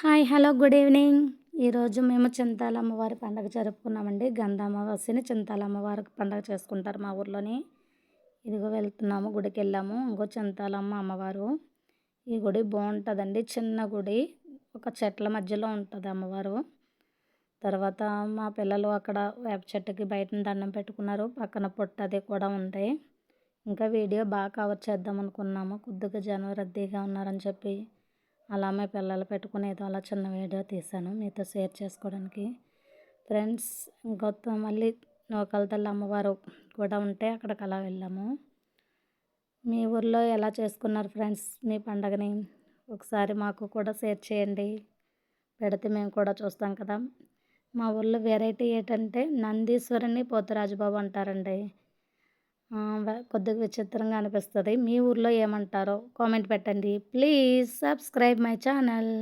Hi hello good evening. ఈరోజు మేము చింతాల అమ్మవారి పండగ జరుపుకున్నామండి. గంధ అమావాస్యని చింతాల అమ్మవారి పండగ చేసుకుంటారు మా ఊర్లోని. ఇదిగో వెళ్తున్నాము గుడికి వెళ్ళాము. ఇంకో చింతాలమ్మ అమ్మవారు. ఈ గుడి బాగుంటుందండి చిన్న గుడి. ఒక చెట్ల మధ్యలో ఉంటుంది అమ్మవారు. తర్వాత మా పిల్లలు అక్కడ వేప చెట్టుకి బయట దండం పెట్టుకున్నారు. పక్కన పొట్టు అది కూడా ఉంది. ఇంకా వీడియో బాగా కవర్ చేద్దాం అనుకున్నాము. కొద్దిగా జనం రద్దీగా ఉన్నారని చెప్పి అలా మా పిల్లలు పెట్టుకునేదో అలా చిన్న వీడియో తీశాను మీతో షేర్ చేసుకోవడానికి. ఫ్రెండ్స్ ఇంకొత్త మళ్ళీ నూకల తల్లి అమ్మవారు కూడా ఉంటే అక్కడికి అలా వెళ్ళాము. మీ ఊర్లో ఎలా చేసుకున్నారు ఫ్రెండ్స్ మీ పండగని? ఒకసారి మాకు కూడా షేర్ చేయండి. పెడితే మేము కూడా చూస్తాం కదా. మా ఊర్లో వెరైటీ ఏంటంటే నందీశ్వరుని పోతురాజుబాబు అంటారండి. కొద్దిగా విచిత్రంగా అనిపిస్తుంది. మీ ఊర్లో ఏమంటారో కామెంట్ పెట్టండి. Please subscribe my channel.